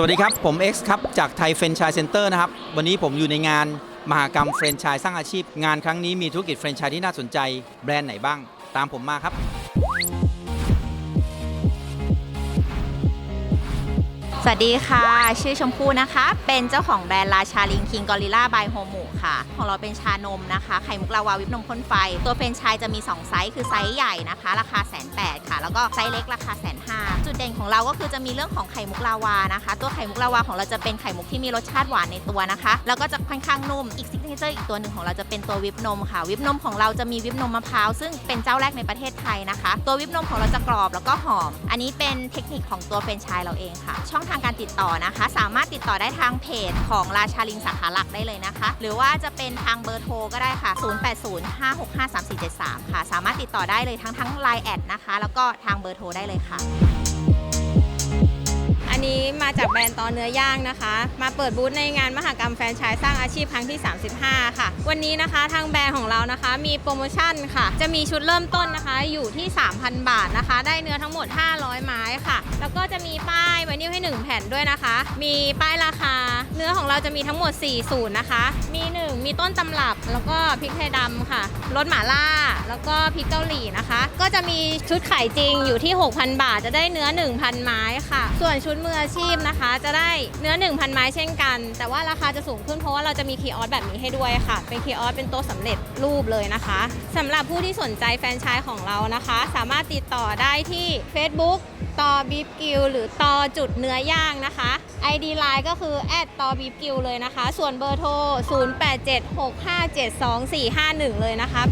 สวัสดีครับ ผม X ครับ จากไทยเฟรนช i ์เซ็นเตอร์นะครับ วันนี้ผมอยู่ในงานมหากรรมเฟรนไชส์สร้างอาชีพ งานครั้งนี้มีธุรกิจเฟรนไชส์ที่น่าสนใจ แบรนด์ไหนบ้าง ตามผมมาครับ สวัสดีค่ะ ชื่อชมพู่นะคะ เป็นเจ้าของแบรนด์ราชาลิงคิงกอริล่าบายโฮมู ค่ะ ของเราเป็นชานมนะคะ ไข่มุกลาวาวิปนมพ่นไฟ ตัวเฟรนไชส์จะมี 2 ไซส์ คือไซส์ใหญ่นะคะ ราคาแสนแปดค่ะ แล้วก็ไซส์เล็กราคาแสนห้าจุดเด่นของเราก็คือจะมีเรื่องของไข่มุกลาวานะคะ ตัวไข่มุกลาวาของเราจะเป็นไข่มุกที่มีรสชาติหวานในตัวนะคะ แล้วก็จะค่อนข้างนุ่ม อีกซิกเนเจอร์อีกตัวหนึ่งของเราจะเป็นตัววิปนมค่ะ วิปนมของเราจะมีวิปนมมะพร้าวซึ่งเป็นเจ้าแรกในประเทศไทยนะคะ ตัววิปนมของเราจะกรอบแล้วก็หอม อันนี้เป็นเทคนิคของตัวเฟรนไชส์เราเองค่ะ ช่องทางการติดต่อนะคะ สามารถติดต่อได้ทางเพจของราชาลิงสาขาหลักได้เลยนะคะ หรือว่าจะเป็นทางเบอร์โทรก็ได้ค่ะ 0805653473 ค่ะ สามารถติดต่อได้เลยทั้งทั้ง Line แอดนะคะ แล้วก็ทางเบอร์โทรได้เลยค่ะ อันนี้มาจากแบรนด์ตอเนื้อย่างนะคะ มาเปิดบูธในงานมหกรรมแฟรนไชส์สร้างอาชีพครั้งที่ 35 ค่ะ วันนี้นะคะทางแบรนด์ของเรานะคะ มีโปรโมชั่นค่ะ จะมีชุดเริ่มต้นนะคะอยู่ที่ 3,000 บาทนะคะ ได้เนื้อทั้งหมด 500 ไม้ค่ะ แล้วก็จะมีป้ายไวนิลให้ 1 แผ่นด้วยนะคะ มีป้ายราคา เนื้อของเราจะมีทั้งหมด 4 สูตรนะคะ มี 1 มีต้นตำรับ แล้วก็พริกไทยดำค่ะรสหม่าล่า แล้วก็พริกเกาหลีนะคะ ก็จะมีชุดไข่จริงอยู่ที่ 6,000 บาท จะได้เนื้อ 1,000 ไม้ค่ะ ส่วนชุดมืออาชีพนะคะ จะได้เนื้อ 1,000 ไม้เช่นกัน แต่ว่าราคาจะสูงขึ้นเพราะว่าเราจะมีคีย์ออสแบบนี้ให้ด้วยค่ะ เป็นคีย์ออสเป็นโต๊ะสำเร็จรูปเลยนะคะ สำหรับผู้ที่สนใจแฟรนไชส์ของเรานะคะ สามารถติดต่อได้ที่ Facebook ต่อบีฟกิลหรือต่อจุดเนื้อย่างนะคะ ID Line ก็คือแอดต่อบีฟกิลเลยนะคะ ส่วนเบอร์โทร 0876572451 เลยนะคะ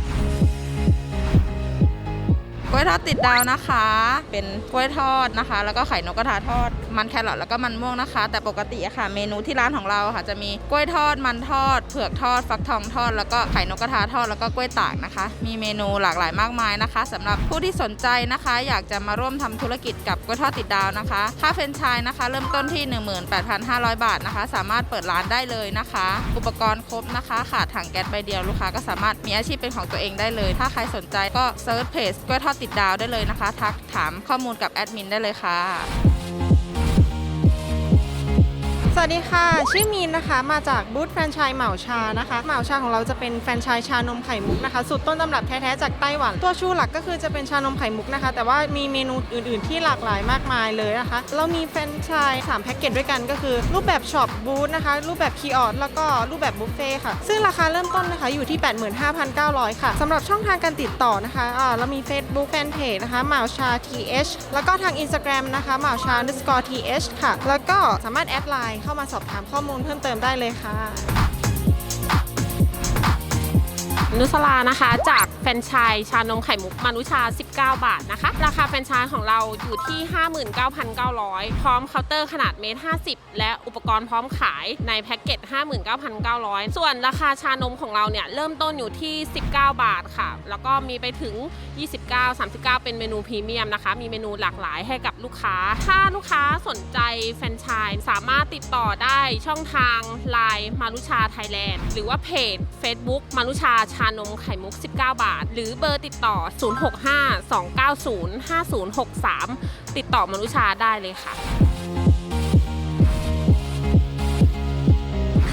กล้วยทอดติดดาวนะคะ เป็นกล้วยทอดนะคะ แล้วก็ไข่นกกระทาทอดมันแครอทแล้วก็มันม่วงนะคะ แต่ปกติอะค่ะ เมนูที่ร้านของเราค่ะ จะมีกล้วยทอดมันทอด เผือกทอด ฟักทองทอด แล้วก็ไข่นกกระทาทอดแล้วก็กล้วยตากนะคะ มีเมนูหลากหลายมากมายนะคะสำหรับผู้ที่สนใจนะคะ อยากจะมาร่วมทำธุรกิจกับกล้วยทอดติดดาวนะคะ ค่าเฟรนไชส์นะคะ เริ่มต้นที่ 18,500 บาทนะคะ สามารถเปิดร้านได้เลยนะคะ อุปกรณ์ครบนะคะขาดถังแก๊สใบเดียวลูกค้าก็สามารถมีอาชีพเป็นของตัวเองได้เลย ถ้าใครสนใจก็เซิร์ชเพจกล้วยทอดติดดาวได้เลยนะคะ ทักถามข้อมูลกับแอดมินได้เลยค่ะ สวัสดีค่ะ ชื่อมีนนะคะ มาจากบูธแฟรนไชส์เหมาชานะคะเหมาชาของเราจะเป็นแฟรนไชส์ชานมไข่มุกนะคะสูตรต้นตำรับแท้ๆจากไต้หวัน ตัวชูหลักก็คือจะเป็นชานมไข่มุกนะคะ แต่ว่ามีเมนูอื่นๆ ที่หลากหลายมากมายเลยนะคะ เรามีแฟรนไชส์3แพ็กเกจด้วยกันก็คือ รูปแบบช็อปบูธนะคะ รูปแบบคีออสแล้วก็รูปแบบบุฟเฟ่ค่ะ ซึ่งราคาเริ่มต้นนะคะอยู่ที่ 85,900 ค่ะสำหรับช่องทางการติดต่อนะคะอ่าเรามี Facebook Fanpage นะคะเหมาชา th แล้วก็ทาง Instagram นะคะเหมาชา underscore th ค่ะ แล้วก็สามารถแอดไลน์เข้ามาสอบถามข้อมูลเพิ่มเติมได้เลยค่ะ นุสลานะคะ จากแฟรนไชายชานมไข่มุกมานุชา บาทนะคะ ราคาแฟรนไชส์ของเราอยู่ที่ 59,900 พร้อมเคาน์เตอร์ขนาดเมตร 50 และอุปกรณ์พร้อมขายในแพ็กเกจ 59,900 ส่วนราคาชานมของเราเนี่ยเริ่มต้นอยู่ที่ 19 บาทค่ะ แล้วก็มีไปถึง 29 39 เป็นเมนูพรีเมียมนะคะ มีเมนูหลากหลายให้กับลูกค้า ถ้าลูกค้าสนใจแฟรนไชส์สามารถติดต่อได้ช่องทาง Line มารุชาไทยแลนด์หรือว่าเพจ Facebook มารุชาชานมไข่มุก 19 บาท หรือเบอร์ติดต่อ 065 290 5063 ติดต่อมนุชาได้เลยค่ะ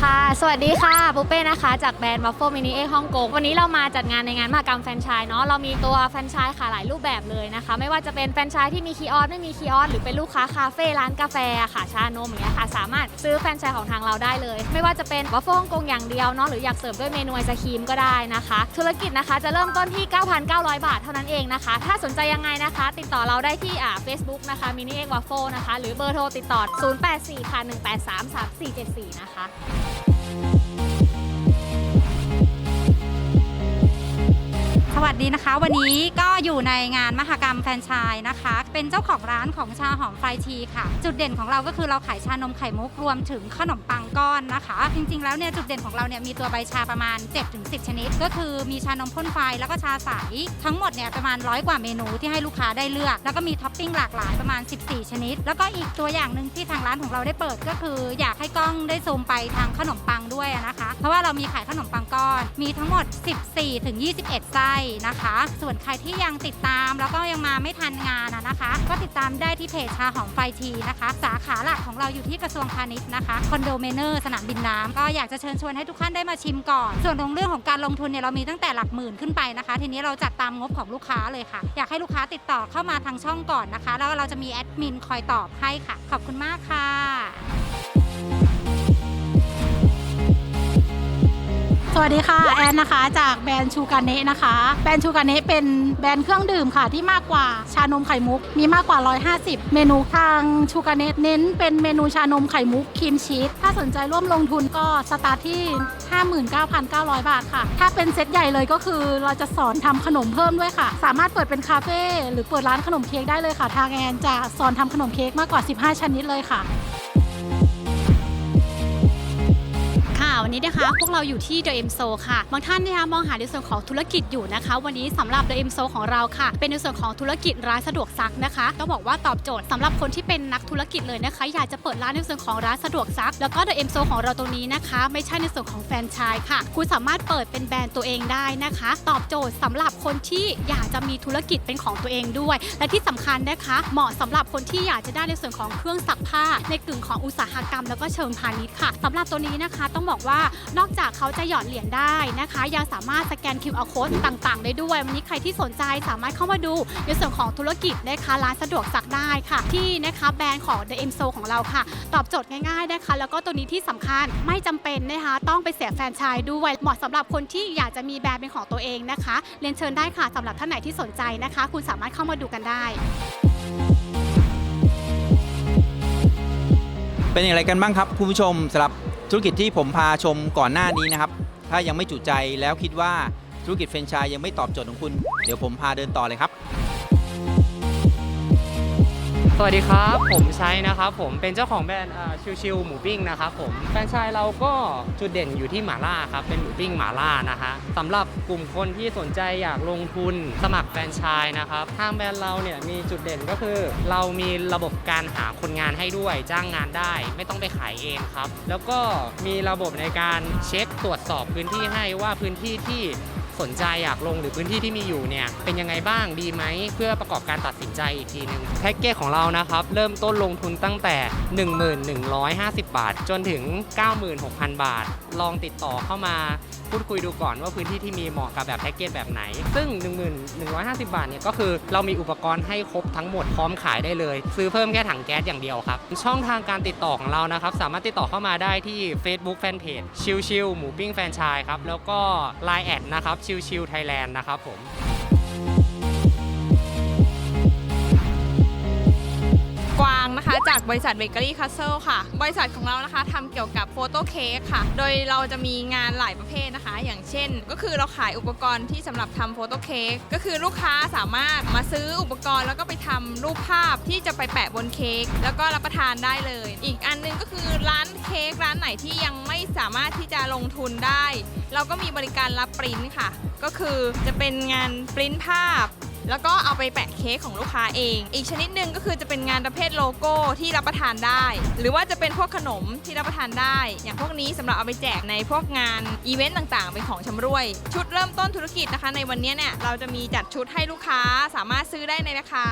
ค่ะ สวัสดีค่ะปุเป้นะคะ จากแบรนด์วัฟเฟิลมินิเอฮ่องกง วันนี้เรามาจัดงานในงานมหกรรมแฟรนไชส์เนาะ เรามีตัวแฟรนไชส์ขายหลายรูปแบบเลยนะคะ ไม่ว่าจะเป็นแฟรนไชส์ที่มีคีออสไม่มีคีออสหรือเป็นลูกค้าคาเฟ่ร้านกาแฟค่ะชานมอย่างเงี้ยค่ะ สามารถซื้อแฟรนไชส์ของทางเราได้เลย ไม่ว่าจะเป็นวัฟเฟิลฮ่องกงอย่างเดียวเนาะ หรืออยากเสริมด้วยเมนูไอศครีมก็ได้นะคะ ธุรกิจนะคะจะเริ่มต้นที่ 9,900 บาทเท่านั้นเองนะคะ ถ้าสนใจยังไงนะคะ ติดต่อเราได้ที่อ่า Facebook นะคะมินิเอ็กวัฟเฟิลนะคะ หรือเบอร์โทรติดต่อ 084ค่ะ183 3474 นะคะ วัสดีนะคะ วันนี้ก็อยู่ในงานมหกรรมแฟรนไชส์นะคะ เป็นเจ้าของร้านของชาหอมไฟทีค่ะ จุดเด่นของเราก็คือเราขายชานมไข่มุกรวมถึงขนมปังก้อนนะคะ จริงๆ แล้วเนี่ยจุดเด่นของเราเนี่ยมีตัวใบชาประมาณ 7-10 ชนิด ก็คือมีชานมพ่นไฟแล้วก็ชาใสทั้งหมดเนี่ยประมาณร้อยกว่าเมนูที่ให้ลูกค้าได้เลือก แล้วก็มีท็อปปิ้งหลากหลายประมาณ 14 ชนิด แล้วก็อีกตัวอย่างหนึ่งที่ทางร้านของเราได้เปิดก็คือ อยากให้กล้องได้ซูมไปทางขนมปังด้วยนะคะ เพราะว่าเรามีขายขนมปังก้อนมีทั้งหมด 14-21 ไส้นะคะ ส่วนใครที่ยังติดตามแล้วก็ยังมาไม่ทันงานนะคะ ก็ติดตามได้ที่เพจชาหอมไฟทีนะคะ สาขาหลักของเราอยู่ที่กระทรวงพาณิชย์นะคะคอนโดเมเนอร์สนามบินน้ำก็อยากจะเชิญชวนให้ทุกท่านได้มาชิมก่อน ส่วนตรงเรื่องของการลงทุนเนี่ยเรามีตั้งแต่หลักหมื่นขึ้นไปนะคะ ทีนี้เราจัดตามงบของลูกค้าเลยค่ะ อยากให้ลูกค้าติดต่อเข้ามาทางช่องก่อนนะคะ แล้วเราจะมีแอดมินคอยตอบให้ค่ะ ขอบคุณมากค่ะ สวัสดีค่ะ แอนนะคะ จากแบรนด์ชูการเนะนะคะ แบรนด์ชูการเนะเป็นแบรนด์เครื่องดื่มค่ะที่มากกว่าชานมไข่มุก มีมากกว่า 150 เมนูทางชูการเนะเน้นเป็นเมนูชานมไข่มุกครีมชีสถ้าสนใจร่วมลงทุนก็สตาร์ทที่ 59,900 บาทค่ะ ถ้าเป็นเซตใหญ่เลยก็คือเราจะสอนทำขนมเพิ่มด้วยค่ะ สามารถเปิดเป็นคาเฟ่หรือเปิดร้านขนมเค้กได้เลยค่ะ ทางแอนจะสอนทำขนมเค้กมากกว่า 15 ชนิดเลยค่ะ วันนี้นะคะพวกเราอยู่ที่ The M s o ค่ะ บางท่านนะคะมองหาในส่วนของธุรกิจอยู่นะคะ วันนี้สำหรับ The M s o ของเราค่ะ เป็นในส่วนของธุรกิจร้านสะดวกซักนะคะต้องบอกว่าตอบโจทย์สำหรับคนที่เป็นนักธุรกิจเลยนะคะ อยากจะเปิดร้านในส่วนของร้านสะดวกซัก แล้วก็ The M s o ของเราตรงนี้นะคะ ไม่ใช่ในส่วนของแฟรนไชส์ค่ะ คุณสามารถเปิดเป็นแบรนด์ตัวเองได้นะคะ ตอบโจทย์สำหรับคนที่อยากจะมีธุรกิจเป็นของตัวเองด้วย และที่สำคัญนะคะ เหมาะสำหรับคนที่อยากจะได้ในส่วนของเครื่องซักผ้า ในกึ่งของอุตสาหกรรม แล้วก็เชิงพาณิชย์ค่ะสำหรับตัวนี้นะคะต้องบอกว่านอกจากเขาจะหยอดเหรียญได้นะคะ ยังสามารถสแกน QR code ต่างๆ ได้ด้วย วันนี้ใครที่สนใจสามารถเข้ามาดูในส่วนของธุรกิจนะคะร้านสะดวกซักได้ค่ะ ที่นะคะแบรนด์ของ The M s o ของเราค่ะ ตอบโจทย์ง่ายๆนะคะ แล้วก็ตัวนี้ที่สำคัญไม่จำเป็นนะคะต้องไปเสียแฟรนไชส์ด้วย เหมาะสำหรับคนที่อยากจะมีแบรนด์เป็นของตัวเองนะคะ เรียนเชิญได้ค่ะสำหรับท่านไหนที่สนใจนะคะ คุณสามารถเข้ามาดูกันได้เป็นอย่างไรกันบ้างครับ คุณผู้ชมสำหรับ ธุรกิจที่ผมพาชมก่อนหน้านี้นะครับ ถ้ายังไม่จุใจแล้วคิดว่าธุรกิจเฟรนไชายยังไม่ตอบโจทย์ของคุณ เดี๋ยวผมพาเดินต่อเลยครับ วัสดีครับ ผมชัยนะครับผมเป็นเจ้าของแบรนด์ชิวชิวหมูปิ้งนะครับผมแฟรนไชส์เราก็จุดเด่นอยู่ที่หม่าล่าครับเป็นหมูปิ้งหม่าล่านะฮะสำหรับกลุ่มคนที่สนใจอยากลงทุนสมัครแฟรนไชส์นะครับทางแบรนด์เราเนี่ยมีจุดเด่นก็คือ เรามีระบบการหาคนงานให้ด้วยจ้างงานได้ ไม่ต้องไปขายเองครับ แล้วก็มีระบบในการเช็คตรวจสอบพื้นที่ให้ว่าพื้นที่ที่ สนใจอยากลงหรือพื้นที่ที่มีอยู่เนี่ยเป็นยังไงบ้างดีไหมเพื่อประกอบการตัดสินใจอีกทีหนึ่งแพ็กเกจของเรานะครับเริ่มต้นลงทุนตั้งแต่ 1150 บาท จนถึง 96,000 บาท ลองติดต่อเข้ามาพูดคุยดูก่อนว่าพื้นที่ที่มีเหมาะกับแบบแพ็กเกจแบบไหน ซึ่ง 1150 บาทเนี่ยก็คือเรามีอุปกรณ์ให้ครบทั้งหมดพร้อมขายได้เลย ซื้อเพิ่มแค่ถังแก๊สอย่างเดียวครับ ช่องทางการติดต่อของเรานะครับ สามารถติดต่อเข้ามาได้ที่ Facebook Fanpage ชิวชิวหมูปิ้งแฟนชายครับ แล้วก็ Line แอดนะครับชิวชิวไทยแลนด์นะครับผม นะคะ จากบริษัทเบเกอรี่คัสเซิลค่ะ บริษัทของเรานะคะทำเกี่ยวกับโฟโต้เค้กค่ะ โดยเราจะมีงานหลายประเภทนะคะ อย่างเช่น ก็คือเราขายอุปกรณ์ที่สำหรับทำโฟโต้เค้กก็คือลูกค้าสามารถมาซื้ออุปกรณ์แล้วก็ไปทำรูปภาพที่จะไปแปะบนเค้กแล้วก็รับประทานได้เลย อีกอันหนึงก็คือร้านเค้กร้านไหนที่ยังไม่สามารถที่จะลงทุนได้ เราก็มีบริการรับปริ้นท์ค่ะ ก็คือจะเป็นงานปริ้นท์ภาพ แล้วก็เอาไปแปะเค้กของลูกค้าเอง อีกชนิดหนึ่งก็คือจะเป็นงานประเภทโลโก้ที่รับประทานได้ หรือว่าจะเป็นพวกขนมที่รับประทานได้ อย่างพวกนี้สำหรับเอาไปแจกในพวกงานอีเวนต์ต่างๆ เป็นของชำร่วย ชุดเริ่มต้นธุรกิจนะคะ ในวันนี้เนี่ยเราจะมีจัดชุดให้ลูกค้าสามารถซื้อได้ในราคา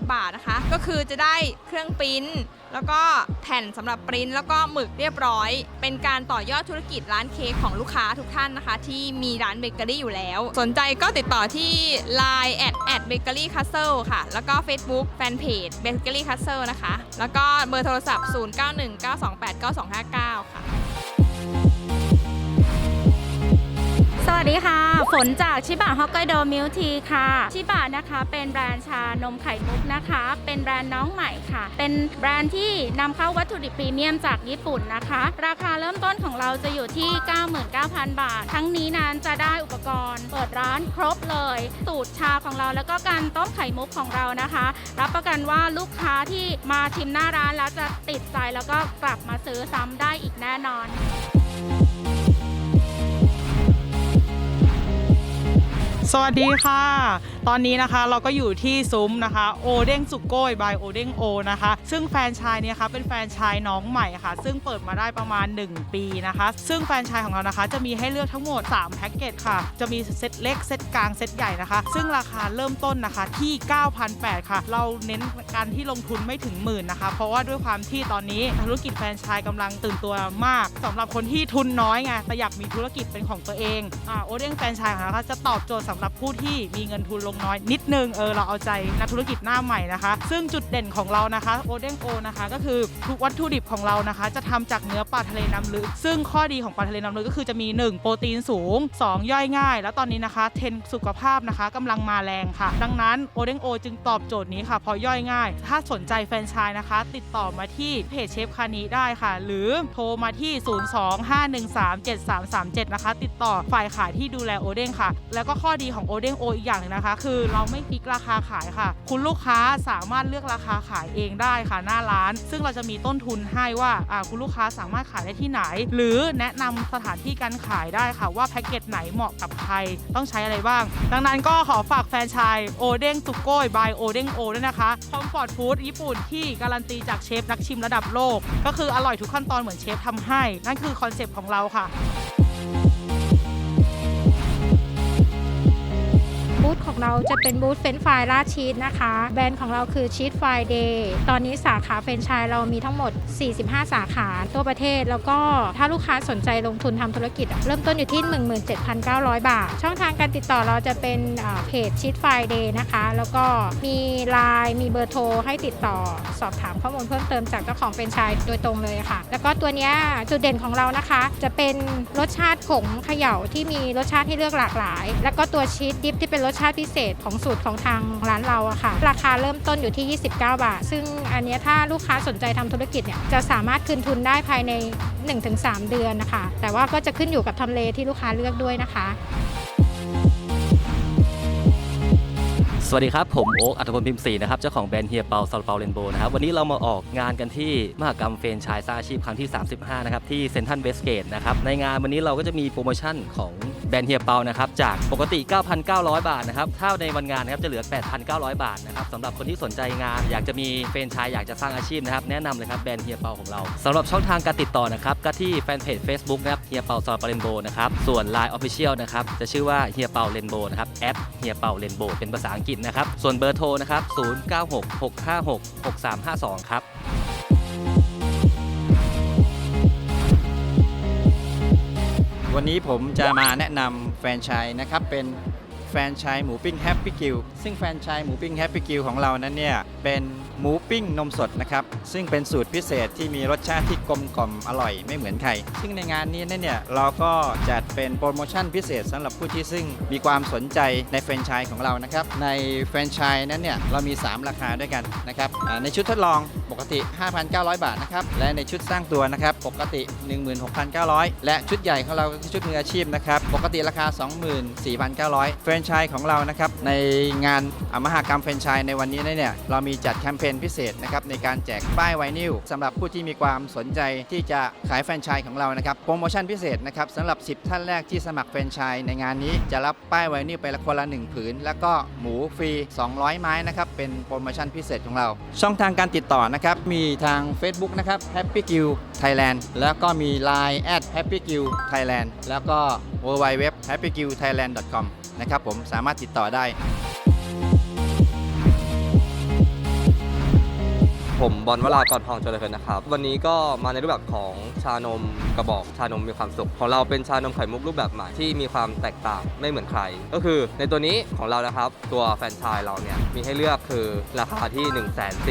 8,990 บาทนะคะ ก็คือจะได้เครื่องปริ้น แล้วก็แผ่นสำหรับปริ้นแล้วก็หมึกเรียบร้อย เป็นการต่อยอดธุรกิจร้านเค้กของลูกค้าทุกท่านนะคะ ที่มีร้านเบเกอรี่อยู่แล้ว สนใจก็ติดต่อที่ Line แอดแอดเบเกอรี่คัสเซิลค่ะ แล้วก็ Facebook Fanpage Bakery Castle นะคะ แล้วก็เบอร์โทรศัพท์ 0919289259 ค่ะ วัสดีค่ะ ฝนจากชิบะฮอกไกโดมิลทีค่ะ ชิบะนะคะเป็นแบรนด์ชานมไข่มุกนะคะ เป็นแบรนด์น้องใหม่ค่ะ เป็นแบรนด์ที่นำเข้าวัตถุดิบพรีเมียมจากญี่ปุ่นนะคะ ราคาเริ่มต้นของเราจะอยู่ที่ 99,000 บาท ทั้งนี้นั้นจะได้อุปกรณ์ เปิดร้านครบเลย สูตรชาของเราแล้วก็การต้มไข่มุกของเรานะคะ รับประกันว่าลูกค้าที่มาชิมหน้าร้านแล้วจะติดใจแล้วก็กลับมาซื้อซ้ำได้อีกแน่นอน สวัสดีค่ะ ตอนนี้นะคะเราก็อยู่ที่ซุ้มนะคะโอเด้งสุกโก้ยบายโอเด้งโอนะคะ ซึ่งแฟนชายเนี่ยค่ะเป็นแฟนชายน้องใหม่ค่ะ ซึ่งเปิดมาได้ประมาณ 1 ปีนะคะ ซึ่งแฟนชายของเรานะคะ จะมีให้เลือกทั้งหมด 3 แพ็กเกจค่ะ จะมีเซตเล็กเซตกลางเซตใหญ่นะคะ ซึ่งราคาเริ่มต้นนะคะที่ 9,800 ค่ะ เราเน้นการที่ลงทุนไม่ถึงหมื่นนะคะ เพราะว่าด้วยความที่ตอนนี้ธุรกิจแฟนชายกำลังตื่นตัวมากสำหรับคนที่ทุนน้อยไงแต่อยากมีธุรกิจเป็นของตัวเองอ่าโอเด้งแฟนชายของเรานะคะจะตอบโจทย์สำหรับผู้ที่มีเงินทุนลงน้อยนิดนึงเออเราเอาใจนักธุรกิจหน้าใหม่นะคะ ซึ่งจุดเด่นของเรานะคะโอเด้งโอนะคะ ก็คือทุกวัตถุดิบของเรานะคะ จะทำจากเนื้อปลาทะเลน้ำลึก ซึ่งข้อดีของปลาทะเลน้ำลึกก็คือจะมี 1 โปรตีนสูง 2 ย่อยง่าย แล้วตอนนี้นะคะเทรนสุขภาพนะคะกำลังมาแรงค่ะ ดังนั้นโอเด้งโอจึงตอบโจทย์นี้ค่ะเพราะย่อยง่าย ถ้าสนใจแฟรนไชส์นะคะ ติดต่อมาที่เพจเชฟคานีได้ค่ะ หรือโทรมาที่ 025137337 นะคะ ติดต่อฝ่ายขายที่ดูแลโอเด้งค่ะ แล้วก็ข้อดีของโอเด้งโออีกอย่างหนึงนะคะ คือเราไม่ฟิกราคาขายค่ะ คุณลูกค้าสามารถเลือกราคาขายเองได้ค่ะหน้าร้าน ซึ่งเราจะมีต้นทุนให้ว่าคุณลูกค้าสามารถขายได้ที่ไหน หรือแนะนำสถานที่การขายได้ค่ะ ว่าแพ็กเกจไหนเหมาะกับใครต้องใช้อะไรบ้าง ดังนั้นก็ขอฝากแฟนชายโอเด้งตุกโก้ยบายโอเด้งโอด้วยนะคะคอมฟอร์ตฟู้ดญี่ปุ่นที่การันตีจากเชฟนักชิมระดับโลก ก็คืออร่อยทุกขั้นตอนเหมือนเชฟทำให้ นั่นคือคอนเซปต์ของเราค่ะ บูธของเราจะเป็นบูธเฟรนช์ฟรายราดชีสนะคะ แบรนด์ของเราคือชีสไฟเดย์ตอนนี้สาขาเฟรนไชส์เรามีทั้งหมด 45 สาขาทั่วประเทศ แล้วก็ถ้าลูกค้าสนใจลงทุนทำธุรกิจ เริ่มต้นอยู่ที่ 17,900 บาท ช่องทางการติดต่อเราจะเป็นเพจชีสไฟเดย์นะคะ แล้วก็มีไลน์มีเบอร์โทรให้ติดต่อสอบถามข้อมูลเพิ่มเติมจากเจ้าของเฟรนไชส์โดยตรงเลยค่ะ แล้วก็ตัวนี้จุดเด่นของเรานะคะ จะเป็นรสชาติผงเขย่าที่มีรสชาติให้เลือกหลากหลาย แล้วก็ตัวชีสดิฟที่เป็นรสชาติพิเศษของสูตรของทางร้านเราอะค่ะ ราคาเริ่มต้นอยู่ที่ 29 บาท ซึ่งอันนี้ถ้าลูกค้าสนใจทำธุรกิจเนี่ยจะสามารถคืนทุนได้ภายใน 1-3 เดือนนะคะ แต่ว่าก็จะขึ้นอยู่กับทำเลที่ลูกค้าเลือกด้วยนะคะสวัสดีครับ ผมโอ๊คอัธพลพิมศรีนะครับ เจ้าของแบรนด์เฮียเปาซาลเปาเรนโบนะครับ วันนี้เรามาออกงานกันที่มหกรรมเฟรนชส์สร้างอาชีพครั้งที่ 35 นะครับ ที่เซ็นทรัลเวสเกตนะครับ ในงานวันนี้เราก็จะมีโปรโมชั่นของ แบรนด์เฮียเปานะครับจากปกติ 9,900 บาทนะครับถ้าในวันงานนะครับจะเหลือ 8,900 บาทนะครับสำหรับคนที่สนใจงาน อยากจะมีเฟรนไชส์อยากจะสร้างอาชีพนะครับแนะนำเลยครับแบรนด์เฮียเปาของเราสำหรับช่องทางการติดต่อนะครับก็ที่แฟนเพจ Facebook นะครับเฮียเปาซาลเปาเรนโบนะครับส่วน Line Official นะครับจะชื่อว่าเฮียเปาเรนโบนะครับแอดเฮียเปาเรนโบเป็นภาษาอังกฤษนะครับส่วนเบอร์โทรนะครับ0966566352 ครับ วันนี้ผมจะมาแนะนำแฟรนไชส์นะครับเป็น แฟรนไชส์หมูปิ้งแฮปปี้กิลซึ่งแฟรนไชส์หมูปิ้งแฮปปี้กิลของเรานั้นเนี่ยเป็นหมูปิ้งนมสดนะครับซึ่งเป็นสูตรพิเศษที่มีรสชาติที่กลมกล่อมอร่อยไม่เหมือนใคร ซึ่งในงานนี้เนี่ยเราก็จัดเป็นโปรโมชั่นพิเศษสำหรับผู้ที่ซึ่งมีความสนใจในแฟรนไชส์ของเรานะครับในแฟรนไชส์นั้นเนี่ยเรามี 3 ราคาด้วยกันนะครับในชุดทดลองปกติ 5,900 บาทนะครับและในชุดสร้างตัวนะครับปกติ 16,900 และชุดใหญ่ของเราก็คือชุดมืออาชีพนะครับปกติราคา 24,900แฟรนไชส์ของเรานะครับในงานมหากรรมแฟรนไชส์ในวันนี้เนี่ยเรามีจัดแคมเปญพิเศษนะครับในการแจกป้ายไวนิลสำหรับผู้ที่มีความสนใจที่จะขายแฟรนไชส์ของเรานะครับโปรโมชั่นพิเศษนะครับสำหรับ 10 ท่านแรกที่สมัครแฟรนไชส์ในงานนี้จะรับป้ายไวนิลไปละคนละ1ผืน แล้วก็หมูฟรี 200 ไม้นะครับเป็นโปรโมชั่นพิเศษของเรา ช่องทางการติดต่อนะครับมีทาง Facebook นะครับ Happy g i l Thailand แล้วก็มี Line at Happy g i l Thailand แล้วก็ w w w happy g i l thailand com นะครับผมสามารถติดต่อได้ ผมบอลวรากรทองเจริญนะครับ วันนี้ก็มาในรูปแบบของชานมกระบอกชานมมีความสุข ของเราเป็นชานมไข่มุกรูปแบบใหม่ที่มีความแตกต่างไม่เหมือนใคร ก็คือในตัวนี้ของเรานะครับ ตัวแฟรนไชายเราเนี่ยมีให้เลือกคือราคาที่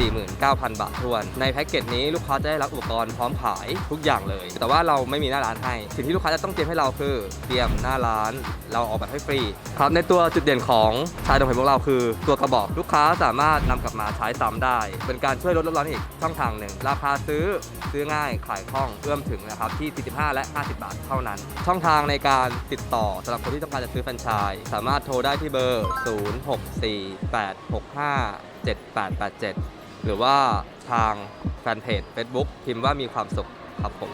149,000 บาททวน ในแพ็กเกจนี้ลูกค้าจะได้รับอุปกรณ์พร้อมขายทุกอย่างเลย แต่ว่าเราไม่มีหน้าร้านให้ สิ่งที่ลูกค้าจะต้องเตรียมให้เราคือเตรียมหน้าร้าน เราออกแบบให้ฟรีครับในตัวจุดเด่นของชานมไข่มุกเราคือ ตัวกระบอกลูกค้าสามารถนำกลับมาใช้ซ้ำได้ เป็นการช่วยลดร้อนอีกช่องทางหนึ่ง ราคาซื้อซื้อง่ายขายคล่องเอื้อมถึงนะครับที่ 45 และ 50 บาทเท่านั้น ช่องทางในการติดต่อสำหรับคนที่ต้องการจะซื้อแฟรนไชส์สามารถโทรได้ที่เบอร์ 0648657887 หรือว่าทางแฟนเพจ Facebook พิมพ์ว่ามีความสุขครับผม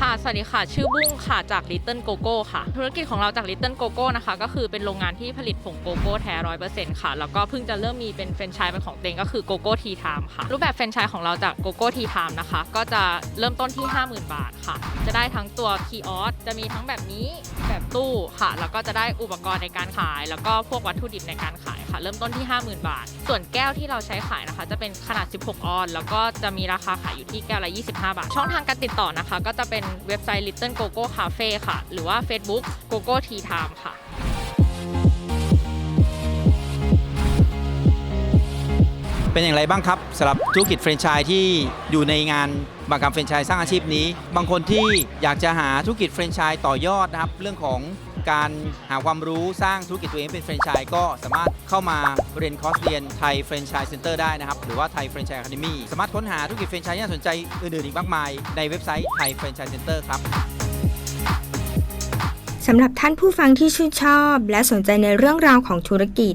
ค่ะ สวัสดีค่ะ ชื่อบุ้งค่ะ จาก Little Gogo ค่ะ ธุรกิจของเราจาก Little Gogo นะคะ ก็คือเป็นโรงงานที่ผลิตผงโกโก้แท้ร้อยเปอร์เซ็นต์ค่ะ แล้วก็เพิ่งจะเริ่มมีเป็นแฟรนไชส์เป็นของตัวเองก็คือ Gogo Tea Time ค่ะ รูปแบบแฟรนไชส์ของเราจาก Gogo Tea Time นะคะ ก็จะเริ่มต้นที่ 50,000 บาทค่ะ จะได้ทั้งตัวคีออสจะมีทั้งแบบนี้ แบบตู้ค่ะ แล้วก็จะได้อุปกรณ์ในการขาย แล้วก็พวกวัตถุดิบในการขาย ค่ะ เริ่มต้นที่ 50,000 บาท ส่วนแก้วที่เราใช้ขายนะคะ จะเป็นขนาด 16 ออน แล้วก็จะมีราคาขายอยู่ที่แก้วละ 25 บาท ช่องทางการติดต่อนะคะ ก็จะเป็นเว็บไซต์ Little Gogo Cafe ค่ะ หรือว่า Facebook Gogo Tea Time ค่ะเป็นอย่างไรบ้างครับสำหรับธุรกิจแฟรนไชส์ที่อยู่ในงานมหกรรมแฟรนไชส์สร้างอาชีพนี้ บางคนที่อยากจะหาธุรกิจแฟรนไชส์ต่อยอดนะครับ เรื่องของ การหาความรู้สร้างธุรกิจตัวเองเป็นแฟรนไชส์ก็สามารถเข้ามาเรียนคอร์สเรียนไทยแฟรนไชส์เซ็นเตอร์ได้นะครับ หรือว่าไทยแฟรนไชส์อะคาเดมี่สามารถค้นหาธุรกิจแฟรนไชส์ที่น่าสนใจอื่นๆอีกมากมาย ในเว็บไซต์ไทยแฟรนไชส์เซ็นเตอร์ครับสำหรับท่านผู้ฟังที่ชื่นชอบ และสนใจในเรื่องราวของธุรกิจ